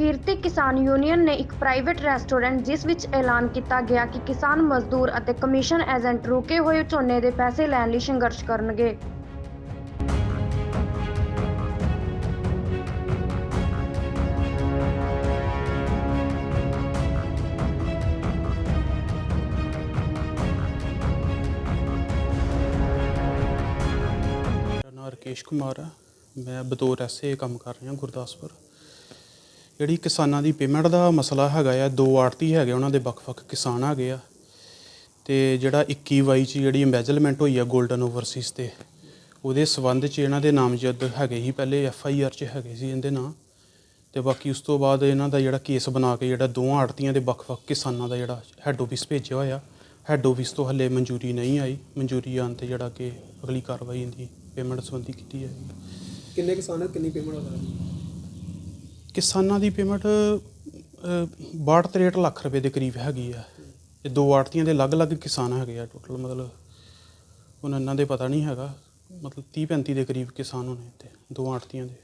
Kirti Kisan union ਨੇ ਇੱਕ private restaurant ਜਿਸ ਵਿੱਚ ਐਲਾਨ ਕੀਤਾ ਗਿਆ ਕਿ ਕਿਸਾਨ ਮਜ਼ਦੂਰ ਅਤੇ ਕਮਿਸ਼ਨ ਏਜੰਟ ਰੁਕੇ ਹੋਏ ਝੋਨੇ ਦੇ ਪੈਸੇ ਲੈਣ ਲਈ ਸੰਘਰਸ਼ ਕਰਨਗੇ। ਮੇਰਾ ਨਾਮ ਰਕੇਸ਼ ਕੁਮਾਰ ਹੈ ਮੈਂ ਬਤੌਰ ਐਸਏ ਕੰਮ ਕਰ ਰਿਹਾ ਗੁਰਦਾਸਪੁਰ। ਜਿਹੜੀ ਕਿਸਾਨਾਂ ਦੀ ਪੇਮੈਂਟ ਦਾ ਮਸਲਾ ਹੈਗਾ ਆ, ਦੋ ਆੜਤੀ ਹੈਗੇ ਉਹਨਾਂ ਦੇ, ਵੱਖ-ਵੱਖ ਕਿਸਾਨ ਹੈਗੇ ਆ। ਤੇ ਜਿਹੜਾ 21 22 ਚ ਜਿਹੜੀ ਇੰਬੈਜਲਮੈਂਟ ਹੋਈ ਆ 골ਡਨ ਓਵਰਸੀਜ਼ ਤੇ, ਉਹਦੇ ਸਬੰਧ ਚ ਇਹਨਾਂ ਦੇ ਨਾਮਜ਼ਦ ਹੈਗੇ ਸੀ, ਪਹਿਲੇ ਐਫ ਆਈ ਆਰ ਚ ਹੈਗੇ ਸੀ ਇਹਦੇ ਨਾਂ। ਤੇ ਬਾਕੀ ਉਸ ਤੋਂ ਬਾਅਦ ਇਹਨਾਂ ਦਾ ਜਿਹੜਾ ਕੇਸ ਬਣਾ ਕੇ ਜਿਹੜਾ ਦੋਵਾਂ ਆੜਤੀਆਂ ਦੇ ਵੱਖ-ਵੱਖ ਕਿਸਾਨਾਂ ਦਾ ਜਿਹੜਾ ਹੈੱਡ ਆਫਿਸ ਭੇਜਿਆ ਹੋਇਆ ਹੈੱਡ ਆਫਿਸ ਤੋਂ ਹੱਲੇ ਮਨਜ਼ੂਰੀ ਨਹੀਂ ਆਈ। ਮਨਜ਼ੂਰੀ ਆਉਣ ਤੇ ਜਿਹੜਾ ਕਿ ਅਗਲੀ ਕਾਰਵਾਈ ਇਹਦੀ ਪੇਮੈਂਟ ਸੰਬੰਧੀ ਕੀਤੀ ਜਾਏਗੀ। ਕਿੰਨੇ ਕਿਸਾਨ ਕਿੰਨੀ ਪੇਮੈਂਟ ਹੋ ਕਿਸਾਨਾਂ ਦੀ ਪੇਮੈਂਟ 62 63 ਲੱਖ ਰੁਪਏ ਦੇ ਕਰੀਬ ਹੈਗੀ ਆ। ਇਹ ਦੋ ਆੜਤੀਆਂ ਦੇ ਅਲੱਗ-ਅਲੱਗ ਕਿਸਾਨ ਹੈਗੇ ਆ ਟੋਟਲ ਮਤਲਬ ਹੁਣ ਇਹਨਾਂ ਦੇ ਪਤਾ ਨਹੀਂ ਹੈਗਾ। ਮਤਲਬ 30 35 ਦੇ ਕਰੀਬ ਕਿਸਾਨ ਹੋਣੇ ਤੇ ਦੋ ਆੜਤੀਆਂ ਦੇ।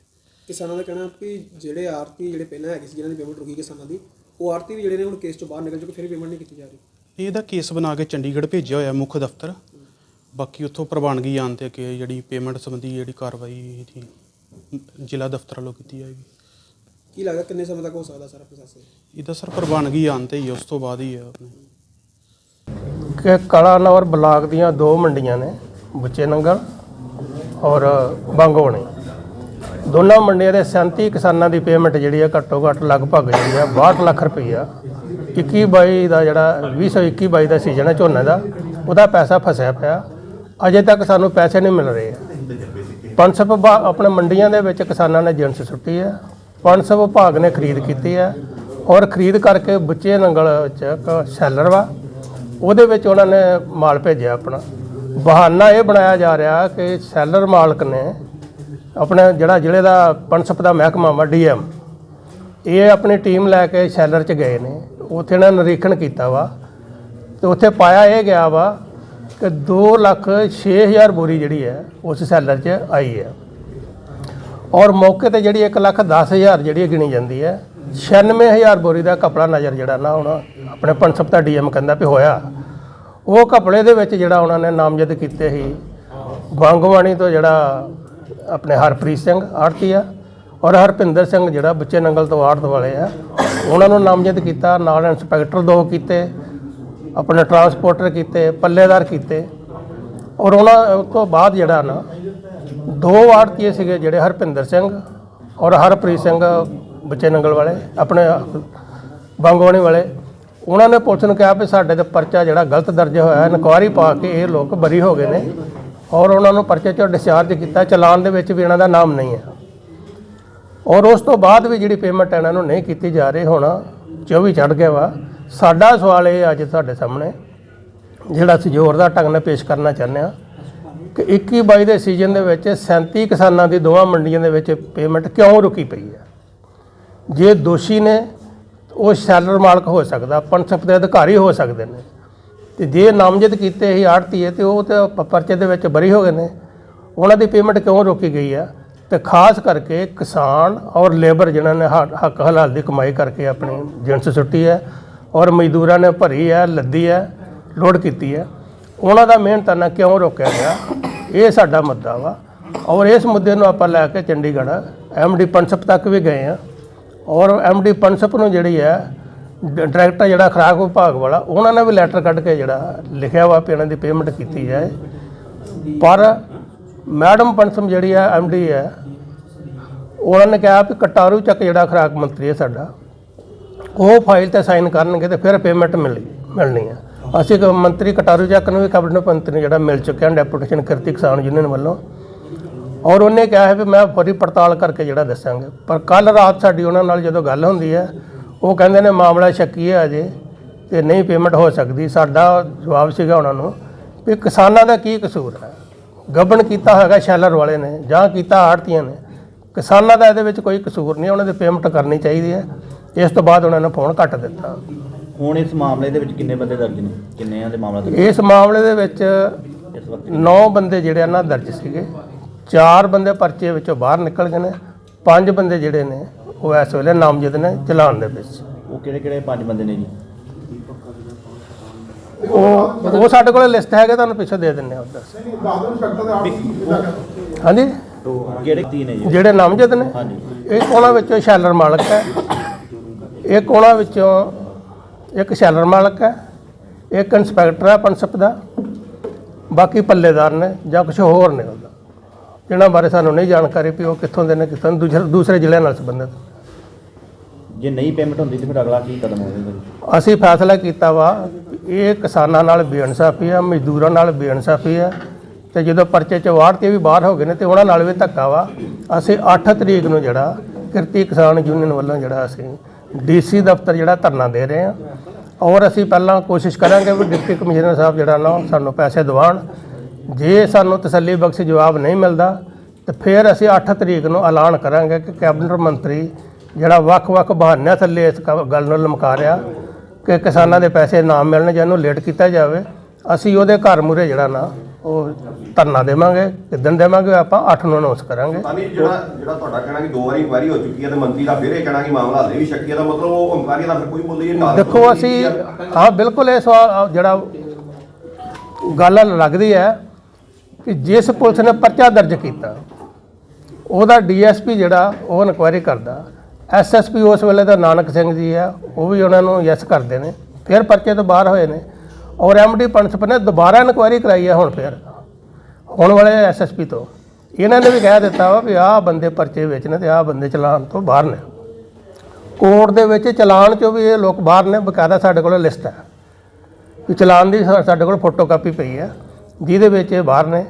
ਕਿਸਾਨਾਂ ਦਾ ਕਹਿਣਾ ਵੀ ਜਿਹੜੇ ਆਰਤੀ ਜਿਹੜੇ ਪਹਿਲਾਂ ਹੈਗੇ ਸੀ ਜਿਨ੍ਹਾਂ ਦੀ ਪੇਮੈਂਟ ਰੁਕੀ ਕਿਸਾਨਾਂ ਦੀ ਉਹ ਆਰਤੀ ਵੀ ਜਿਹੜੇ ਨੇ ਹੁਣ ਕੇਸ ਤੋਂ ਬਾਹਰ ਨਿਕਲ ਚੁੱਕੇ ਫਿਰ ਪੇਮੈਂਟ ਨਹੀਂ ਕੀਤੀ ਜਾ ਰਹੀ। ਇਹਦਾ ਕੇਸ ਬਣਾ ਕੇ ਚੰਡੀਗੜ੍ਹ ਭੇਜਿਆ ਹੋਇਆ ਮੁੱਖ ਦਫ਼ਤਰ। ਬਾਕੀ ਉੱਥੋਂ ਪ੍ਰਵਾਨਗੀ ਆਉਣ ਤੇ ਕਿ ਜਿਹੜੀ ਪੇਮੈਂਟ ਸੰਬੰਧੀ ਜਿਹੜੀ ਕਾਰਵਾਈ ਇਹਦੀ ਜ਼ਿਲ੍ਹਾ ਦਫ਼ਤਰ ਵੱਲੋਂ ਕੀਤੀ ਜਾਏਗੀ। ਕੀ ਲੱਗਦਾ ਕਿੰਨੇ ਸਮੇਂ ਤੱਕ ਹੋ ਸਕਦਾ ਸਾਰਾ ਪ੍ਰੋਸੈਸ ਇਹਦਾ ਸਰ ਪ੍ਰਵਾਨਗੀ ਆਉਣ ਤੇ ਹੀ ਆ, ਉਸ ਤੋਂ ਬਾਅਦ ਹੀ ਆ ਆਪਣੇ। ਕਿ ਕਲਾਨੌਰ ਬਲਾਕ ਦੀਆਂ ਦੋ ਮੰਡੀਆਂ ਨੇ ਬੁੱਚੇ ਨੰਗਲ ਔਰ ਬੰਗੋਣੀ। ਦੋਨਾਂ ਮੰਡੀਆਂ ਦੇ 37 ਕਿਸਾਨਾਂ ਦੀ ਪੇਮੈਂਟ ਜਿਹੜੀ ਹੈ ਘੱਟੋ ਘੱਟ ਲਗਭਗ ਜਿਹੜੀ ਹੈ 62 ਲੱਖ ਰੁਪਈਆ 21 22 ਦਾ ਜਿਹੜਾ 2021 22 ਦਾ ਸੀਜ਼ਨ ਹੈ ਝੋਨੇ ਦਾ ਉਹਦਾ ਪੈਸਾ ਫਸਿਆ ਪਿਆ। ਅਜੇ ਤੱਕ ਸਾਨੂੰ ਪੈਸੇ ਨਹੀਂ ਮਿਲ ਰਹੇ। ਪੰਸਪ ਵਿਭਾਗ ਆਪਣੇ ਮੰਡੀਆਂ ਦੇ ਵਿੱਚ ਕਿਸਾਨਾਂ ਨੇ ਜਿਣਸ ਸੁੱਟੀ ਹੈ ਪੰਸਪ ਵਿਭਾਗ ਨੇ ਖਰੀਦ ਕੀਤੀ ਹੈ ਔਰ ਖਰੀਦ ਕਰਕੇ ਬੁੱਚੇ ਨੰਗਲ 'ਚ ਇੱਕ ਸੈਲਰ ਵਾ, ਉਹਦੇ ਵਿੱਚ ਉਹਨਾਂ ਨੇ ਮਾਲ ਭੇਜਿਆ ਆਪਣਾ। ਬਹਾਨਾ ਇਹ ਬਣਾਇਆ ਜਾ ਰਿਹਾ ਕਿ ਸੈਲਰ ਮਾਲਕ ਨੇ ਆਪਣੇ ਜਿਹੜਾ ਜ਼ਿਲ੍ਹੇ ਦਾ ਪੰਸਪ ਦਾ ਮਹਿਕਮਾ ਵਾ, ਡੀਐਮ, ਇਹ ਆਪਣੀ ਟੀਮ ਲੈ ਕੇ ਸੈਲਰ 'ਚ ਗਏ ਨੇ। ਉੱਥੇ ਇਹਨਾਂ ਨਿਰੀਖਣ ਕੀਤਾ ਵਾ ਤੇ ਉੱਥੇ ਪਾਇਆ ਇਹ ਗਿਆ ਵਾ ਕਿ 2 ਲੱਖ 6000 ਬੋਰੀ ਜਿਹੜੀ ਹੈ, ਉਸ ਸੈਲਰ 'ਚ ਆਈ ਹੈ। ਔਰ ਮੌਕੇ ਤੇ ਜਿਹੜੀ 1 ਲੱਖ 10000 ਜਿਹੜੀ ਗਿਣੀ ਜਾਂਦੀ ਹੈ 96000 ਬੋਰੀ ਦਾ ਕਪੜਾ ਨਜ਼ਰ ਜਿਹੜਾ ਨਾ ਹੁਣ ਆਪਣੇ ਪੰਸਪ ਦਾ ਡੀਐਮ ਕਹਿੰਦਾ ਵੀ ਹੋਇਆ। ਉਹ ਕਪੜੇ ਦੇ ਵਿੱਚ ਜਿਹੜਾ ਉਹਨਾਂ ਨੇ ਨਾਮਜ਼ਦ ਕੀਤੇ ਸੀ ਗੰਗਵਾਣੀ ਤੋਂ ਜਿਹੜਾ ਆਪਣੇ ਹਰਪ੍ਰੀਤ ਸਿੰਘ ਆੜਤੀ ਆ ਔਰ ਹਰਪਿੰਦਰ ਸਿੰਘ ਜਿਹੜਾ ਬੱਚੇ ਨੰਗਲ ਤੋਂ ਆੜਤ ਵਾਲੇ ਆ, ਉਹਨਾਂ ਨੂੰ ਨਾਮਜ਼ਦ ਕੀਤਾ, ਨਾਲ ਇੰਸਪੈਕਟਰ ਦੋ ਕੀਤੇ, ਆਪਣੇ ਟਰਾਂਸਪੋਰਟਰ ਕੀਤੇ, ਪੱਲੇਦਾਰ ਕੀਤੇ। ਔਰ ਉਹਨਾਂ ਤੋਂ ਬਾਅਦ ਜਿਹੜਾ ਨਾ ਦੋ ਆੜਤੀਏ ਸੀਗੇ ਜਿਹੜੇ ਹਰਪਿੰਦਰ ਸਿੰਘ ਔਰ ਹਰਪ੍ਰੀਤ ਸਿੰਘ ਬੱਚੇ ਨੰਗਲ ਵਾਲੇ, ਆਪਣੇ ਬੰਗਵਾਣੀ ਵਾਲੇ। ਉਹਨਾਂ ਨੇ ਪੁਲਿਸ ਨੂੰ ਕਿਹਾ ਵੀ ਸਾਡੇ ਤੇ ਪਰਚਾ ਜਿਹੜਾ ਗਲਤ ਦਰਜ ਹੋਇਆ ਹੈ ਇਨਕੁਆਰੀ ਪਾ ਕੇ ਇਹ ਲੋਕ ਬਰੀ ਹੋ ਗਏ ਨੇ ਔਰ ਉਹਨਾਂ ਨੂੰ ਪਰਚੇ ਚੋਂ ਡਿਸਚਾਰਜ ਕੀਤਾ, ਚਲਾਨ ਦੇ ਵਿੱਚ ਵੀ ਇਹਨਾਂ ਦਾ ਨਾਮ ਨਹੀਂ ਹੈ। ਔਰ ਉਸ ਤੋਂ ਬਾਅਦ ਵੀ ਜਿਹੜੀ ਪੇਮੈਂਟ ਇਹਨਾਂ ਨੂੰ ਨਹੀਂ ਕੀਤੀ ਜਾ ਰਹੀ, ਹੁਣ 24 ਚੜ ਗਿਆ ਵਾ। ਸਾਡਾ ਸਵਾਲ ਇਹ ਅੱਜ ਤੁਹਾਡੇ ਸਾਹਮਣੇ, ਜਿਹੜਾ ਅਸੀਂ ਜ਼ੋਰਦਾਰ ਢੰਗ ਨਾਲ ਪੇਸ਼ ਕਰਨਾ ਚਾਹੁੰਦੇ ਹਾਂ। ਕਿ 21 22 ਦੇ ਸੀਜ਼ਨ ਦੇ ਵਿੱਚ 37 ਕਿਸਾਨਾਂ ਦੀ ਦੋਵਾਂ ਮੰਡੀਆਂ ਦੇ ਵਿੱਚ ਪੇਮੈਂਟ ਕਿਉਂ ਰੁਕੀ ਪਈ ਹੈ? ਜੇ ਦੋਸ਼ੀ ਨੇ ਉਹ ਸੈਲਰ ਮਾਲਕ ਹੋ ਸਕਦਾ ਪਨਸਪ ਦੇ ਅਧਿਕਾਰੀ ਹੋ ਸਕਦੇ ਨੇ। ਤੇ ਜੇ ਨਾਮਜ਼ਦ ਕੀਤੇ ਹੀ ਆੜਤੀਏ ਹੈ ਤੇ ਉਹ ਤੇ ਪਰਚੇ ਦੇ ਵਿੱਚ ਬਰੀ ਹੋ ਗਏ ਨੇ। ਉਹਨਾਂ ਦੀ ਪੇਮੈਂਟ ਕਿਉਂ ਰੋਕੀ ਗਈ ਹੈ? ਤੇ ਖਾਸ ਕਰਕੇ ਕਿਸਾਨ ਔਰ ਲੇਬਰ ਜਿਨ੍ਹਾਂ ਨੇ ਹੱਕ ਹਲਾਲ ਦੀ ਕਮਾਈ ਕਰਕੇ ਆਪਣੀ ਜਿਣਸ ਸੁੱਟੀ ਹੈ ਔਰ ਮਜ਼ਦੂਰਾਂ ਨੇ ਭਰੀ ਹੈ, ਲੱਦੀ ਹੈ, ਲੋਡ ਕੀਤੀ ਹੈ। ਉਹਨਾਂ ਦਾ ਮਿਹਨਤਾਨਾ ਕਿਉਂ ਰੋਕਿਆ ਗਿਆ? ਇਹ ਸਾਡਾ ਮੁੱਦਾ ਵਾ। ਔਰ ਇਸ ਮੁੱਦੇ ਨੂੰ ਆਪਾਂ ਲੈ ਕੇ ਚੰਡੀਗੜ੍ਹ ਐਮਡੀ ਪੰਸਪ ਤੱਕ ਵੀ ਗਏ ਆ ਔਰ ਐਮਡੀ ਪੰਸਪ ਨੂੰ ਜਿਹੜੀ ਹੈ ਡਾਇਰੈਕਟਰ ਜਿਹੜਾ ਖੁਰਾਕ ਵਿਭਾਗ ਵਾਲਾ, ਉਹਨਾਂ ਨੇ ਵੀ ਲੈਟਰ ਕੱਢ ਕੇ ਜਿਹੜਾ ਲਿਖਿਆ ਵਾ ਵੀ ਇਹਨਾਂ ਦੀ ਪੇਮੈਂਟ ਕੀਤੀ ਜਾਏ। ਪਰ ਮੈਡਮ ਪੰਸਮ ਜਿਹੜੀ ਹੈ ਐਮਡੀ ਹੈ, ਉਹਨਾਂ ਨੇ ਕਿਹਾ ਵੀ ਕਟਾਰੂ ਚੱਕ ਜਿਹੜਾ ਖੁਰਾਕ ਮੰਤਰੀ ਹੈ ਸਾਡਾ, ਉਹ ਫਾਈਲ ਤੇ ਸਾਈਨ ਕਰਨਗੇ ਤੇ ਫਿਰ ਪੇਮੈਂਟ ਮਿਲਣੀ ਮਿਲਣੀ ਹੈ ਅਸੀਂ ਕ- ਮੰਤਰੀ ਕਟਾਰੂ ਚੱਕ ਨੂੰ ਵੀ ਕੈਬਨਿਟ ਮੰਤਰੀ ਨੂੰ ਜਿਹੜਾ ਮਿਲ ਚੁੱਕਿਆ, ਡੈਪੂਟੇਸ਼ਨ ਕਿਰਤੀ ਕਿਸਾਨ ਯੂਨੀਅਨ ਵੱਲੋਂ। ਔਰ ਉਹਨੇ ਕਿਹਾ ਹੈ ਵੀ ਮੈਂ ਫੌਰੀ ਪੜਤਾਲ ਕਰਕੇ ਜਿਹੜਾ ਦੱਸਾਂਗੇ। ਪਰ ਕੱਲ ਰਾਤ ਸਾਡੀ ਉਹਨਾਂ ਨਾਲ ਜਦੋਂ ਗੱਲ ਹੁੰਦੀ ਹੈ, ਉਹ ਕਹਿੰਦੇ ਨੇ ਮਾਮਲਾ ਸ਼ੱਕੀ ਹੈ ਅਜੇ ਤੇ ਨਹੀਂ ਪੇਮੈਂਟ ਹੋ ਸਕਦੀ। ਸਾਡਾ ਜਵਾਬ ਸੀਗਾ ਉਹਨਾਂ ਨੂੰ ਵੀ ਕਿਸਾਨਾਂ ਦਾ ਕੀ ਕਸੂਰ ਹੈ? ਗਬਨ ਕੀਤਾ ਹੈਗਾ ਸ਼ੈਲਰ ਵਾਲੇ ਨੇ ਜਾਂ ਕੀਤਾ ਆੜਤੀਆਂ ਨੇ। ਕਿਸਾਨਾਂ ਦਾ ਇਹਦੇ ਵਿੱਚ ਕੋਈ ਕਸੂਰ ਨਹੀਂ, ਉਹਨਾਂ ਦੀ ਪੇਮੈਂਟ ਕਰਨੀ ਚਾਹੀਦੀ ਹੈ। ਇਸ ਤੋਂ ਬਾਅਦ ਉਹਨਾਂ ਨੇ ਫੋਨ ਕੱਟ ਦਿੱਤਾ। ਹੁਣ ਇਸ ਮਾਮਲੇ ਦੇ ਵਿੱਚ ਕਿੰਨੇ ਬੰਦੇ ਦਰਜ ਨੇ? ਕਿੰਨਿਆਂ ਦੇ ਮਾਮਲਾ ਦਰਜ ਇਸ ਮਾਮਲੇ ਦੇ ਵਿੱਚ ਇਸ ਵਕਤ 9 ਬੰਦੇ ਜਿਹੜੇ ਆ ਨਾ ਦਰਜ ਸੀਗੇ। ਚਾਰ ਬੰਦੇ ਪਰਚੇ ਵਿੱਚੋਂ ਬਾਹਰ ਨਿਕਲ ਗਏ ਨੇ। ਪੰਜ ਬੰਦੇ ਜਿਹੜੇ ਨੇ ਉਹ ਇਸ ਵੇਲੇ ਨਾਮਜ਼ਦ ਨੇ ਚਲਾਨ ਦੇ ਵਿੱਚ। ਉਹ ਕਿਹੜੇ ਕਿਹੜੇ ਪੰਜ ਬੰਦੇ ਨੇ ਜੀ? ਉਹ ਉਹ ਸਾਡੇ ਕੋਲ ਲਿਸਟ ਹੈਗੇ ਤੁਹਾਨੂੰ ਪਿੱਛੇ ਦੇ ਦਿੰਨੇ ਆ ਉਧਰ। ਹਾਂਜੀ? ਕਿਹੜੇ ਤੀ ਨੇ ਜੀ? ਜਿਹੜੇ ਨਾਮਜ਼ਦ ਨੇ? ਹਾਂਜੀ। ਇੱਕ ਉਹਨਾਂ ਵਿੱਚੋਂ ਸ਼ੈਲਰ ਮਾਲਕ ਹੈ। ਇੱਕ ਉਹਨਾਂ ਵਿੱਚੋਂ ਇੱਕ ਸ਼ੈਲਰ ਮਾਲਕ ਹੈ ਇੱਕ ਇੰਸਪੈਕਟਰ ਹੈ ਪਨਸਪ ਦਾ ਬਾਕੀ ਪੱਲੇਦਾਰ ਨੇ ਜਾਂ ਕੁਝ ਹੋਰ ਨੇ ਉਹਦਾ ਜਿਹਨਾਂ ਬਾਰੇ ਸਾਨੂੰ ਨਹੀਂ ਜਾਣਕਾਰੀ ਵੀ ਉਹ ਕਿੱਥੋਂ ਦੇ ਨੇ ਕਿੱਥੋਂ ਦੂਸਰੇ ਜ਼ਿਲ੍ਹਿਆਂ ਨਾਲ ਸੰਬੰਧਿਤ। ਜੇ ਨਹੀਂ ਪੇਮੈਂਟ ਹੁੰਦੀ ਤੇ ਫਿਰ ਅਗਲਾ ਕੀ ਕਦਮ ਹੋਵੇਗਾ ਅਸੀਂ ਫੈਸਲਾ ਕੀਤਾ ਵਾ ਵੀ ਇਹ ਕਿਸਾਨਾਂ ਨਾਲ ਬੇਇਨਸਾਫੀ ਆ ਮਜ਼ਦੂਰਾਂ ਨਾਲ ਬੇਇਨਸਾਫੀ ਆ ਤੇ ਜਦੋਂ ਪਰਚੇ ਚ ਵਾੜ ਤੇ ਵੀ ਬਾਹਰ ਹੋ ਗਏ ਨੇ ਤੇ ਉਹਨਾਂ ਨਾਲ ਵੀ ਧੱਕਾ ਵਾ ਅਸੀਂ 8 ਤਰੀਕ ਨੂੰ ਜਿਹੜਾ ਕਿਰਤੀ ਕਿਸਾਨ ਯੂਨੀਅਨ ਵੱਲੋਂ ਜਿਹੜਾ ਅਸੀਂ ਡੀਸੀ ਦਫ਼ਤਰ ਜਿਹੜਾ ਧਰਨਾ ਦੇ ਰਹੇ ਹਾਂ। ਔਰ ਅਸੀਂ ਪਹਿਲਾਂ ਕੋਸ਼ਿਸ਼ ਕਰਾਂਗੇ ਵੀ ਡਿਪਟੀ ਕਮਿਸ਼ਨਰ ਸਾਹਿਬ ਜਿਹੜਾ ਨਾ ਉਹ ਸਾਨੂੰ ਪੈਸੇ ਦਿਵਾਉਣ। ਜੇ ਸਾਨੂੰ ਤਸੱਲੀ ਬਖਸ਼ ਜਵਾਬ ਨਹੀਂ ਮਿਲਦਾ, ਤੇ ਫਿਰ ਅਸੀਂ 8 ਤਰੀਕ ਨੂੰ ਐਲਾਨ ਕਰਾਂਗੇ ਕਿ ਕੈਬਨਿਟ ਮੰਤਰੀ ਜਿਹੜਾ ਵੱਖ-ਵੱਖ ਬਹਾਨਿਆਂ ਥੱਲੇ ਇਸ ਕ- ਗੱਲ ਨੂੰ ਲਮਕਾ ਰਿਹਾ ਕਿ ਕਿਸਾਨਾਂ ਦੇ ਪੈਸੇ ਨਾ ਮਿਲਣ ਜਾਂ ਇਹਨੂੰ ਲੇਟ ਕੀਤਾ ਜਾਵੇ। ਅਸੀਂ ਉਹਦੇ ਘਰ ਮੂਰੇ ਜਿਹੜਾ ਨਾ ਉਹ ਧਰਨਾ ਦੇਵਾਂਗੇ ਕਿਦਨ ਦੇਵਾਂਗੇ ਆਪਾਂ 8 ਨੂੰ ਅਨਾਉਂਸ ਕਰਾਂਗੇ। ਤਾਂ ਜਿਹੜਾ ਜਿਹੜਾ ਤੁਹਾਡਾ ਕਹਿਣਾ ਕਿ ਦੋ ਵਾਰੀ ਇਨਕੁਆਇਰੀ ਹੋ ਚੁੱਕੀ ਹੈ ਤੇ ਮੰਤਰੀ ਦਾ ਫਿਰ ਇਹ ਕਹਿਣਾ ਕਿ ਮਾਮਲਾ ਹਲੇ ਵੀ ਸ਼ੱਕੀ ਹੈ ਦਾ ਮਤਲਬ ਉਹ ਇਨਕੁਆਇਰੀ ਦਾ ਫਿਰ ਕੋਈ ਮੁੱਲ ਹੀ ਨਹੀਂ ਦੇਖੋ ਅਸੀਂ ਹਾਂ ਬਿਲਕੁਲ ਇਹ ਸਵਾਲ ਜਿਹੜਾ ਗੱਲ ਲੱਗਦੀ ਹੈ ਕਿ ਜਿਸ ਪੁਲਿਸ ਨੇ ਪਰਚਾ ਦਰਜ ਕੀਤਾ ਉਹਦਾ ਡੀਐਸਪੀ ਜਿਹੜਾ ਉਹ ਇਨਕੁਆਇਰੀ ਕਰਦਾ। ਐਸਐਸਪੀ ਉਸ ਵੇਲੇ ਦਾ ਨਾਨਕ ਸਿੰਘ ਜੀ ਆ ਉਹ ਵੀ ਉਹਨਾਂ ਨੂੰ ਯੈਸ ਕਰਦੇ ਨੇ ਫਿਰ ਪਰਚੇ ਤੋਂ ਬਾਹਰ ਹੋਏ ਨੇ। ਔਰ ਐਮਡੀ ਪੰਸਪ ਨੇ ਦੁਬਾਰਾ ਇਨਕੁਆਇਰੀ ਕਰਾਈ ਹੈ ਹੁਣ ਫਿਰ। ਹੁਣ ਵਾਲੇ ਐਸਐਸਪੀ ਤੋਂ। ਇਹਨਾਂ ਨੇ ਵੀ ਕਹਿ ਦਿੱਤਾ ਵਾ ਵੀ ਆਹ ਬੰਦੇ ਪਰਚੇ ਵਿੱਚ ਨੇ ਤੇ ਆਹ ਬੰਦੇ ਚਲਾਨ ਤੋਂ ਬਾਹਰ ਨੇ। ਕੋਰਟ ਦੇ ਵਿੱਚ ਚਲਾਨ ਚੋਂ ਵੀ ਇਹ ਲੋਕ ਬਾਹਰ ਨੇ, ਬਕਾਇਦਾ ਸਾਡੇ ਕੋਲ ਲਿਸਟ ਹੈ। ਵੀ ਚਲਾਨ ਦੀ ਸਾਡੇ ਕੋਲ ਫੋਟੋਕਾਪੀ ਪਈ ਹੈ, ਜਿਹਦੇ ਵਿੱਚ ਇਹ ਬਾਹਰ ਨੇ।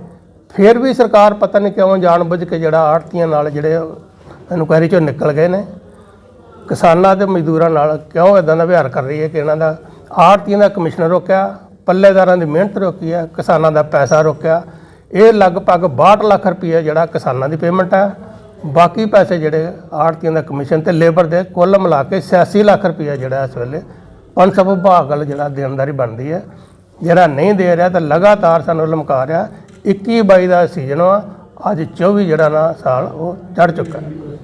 ਫਿਰ ਵੀ ਸਰਕਾਰ ਪਤਾ ਨਹੀਂ ਕਿਉਂ ਜਾਣਬੁੱਝ ਕੇ ਜਿਹੜਾ ਆੜਤੀਆਂ ਨਾਲ ਜਿਹੜੇ ਇਨਕੁਆਇਰੀ ਚੋਂ ਨਿਕਲ ਗਏ ਨੇ। ਕਿਸਾਨਾਂ ਤੇ ਮਜ਼ਦੂਰਾਂ ਨਾਲ ਕਿਉਂ ਇਦਾਂ ਦਾ ਵਿਹਾਰ ਕਰ ਰਹੀ ਹੈ ਕਿ ਇਹਨਾਂ ਦਾ ਆੜਤੀਆਂ ਦਾ ਕਮਿਸ਼ਨ ਰੋਕਿਆ, ਪੱਲੇਦਾਰਾਂ ਦੀ ਮਿਹਨਤ ਰੋਕੀ ਹੈ, ਕਿਸਾਨਾਂ ਦਾ ਪੈਸਾ ਰੋਕਿਆ। ਇਹ ਲਗਭਗ 62 ਲੱਖ ਰੁਪਏ ਜਿਹੜਾ ਕਿਸਾਨਾਂ ਦੀ ਪੇਮੈਂਟ ਹੈ। ਬਾਕੀ ਪੈਸੇ ਜਿਹੜੇ ਆੜਤੀਆਂ ਦਾ ਕਮਿਸ਼ਨ ਤੇ ਲੇਬਰ ਦੇ ਕੁੱਲ ਮਿਲਾ ਕੇ 86 ਲੱਖ ਰੁਪਏ ਜਿਹੜਾ ਇਸ ਵੇਲੇ ਪਨਸਪ ਵਿਭਾਗ ਵੱਲ ਜਿਹੜਾ ਦੇਣਦਾਰੀ ਬਣਦੀ ਹੈ। ਜਿਹੜਾ ਨਹੀਂ ਦੇ ਰਿਹਾ ਤਾਂ ਲਗਾਤਾਰ ਸਾਨੂੰ ਲਮਕਾ ਰਿਹਾ। 21 22 ਦਾ ਸੀਜ਼ਨ ਆ ਅੱਜ 24 ਜਿਹੜਾ ਨਾ ਸਾਲ ਉਹ ਚੜ ਚੁੱਕਾ ਹੈ।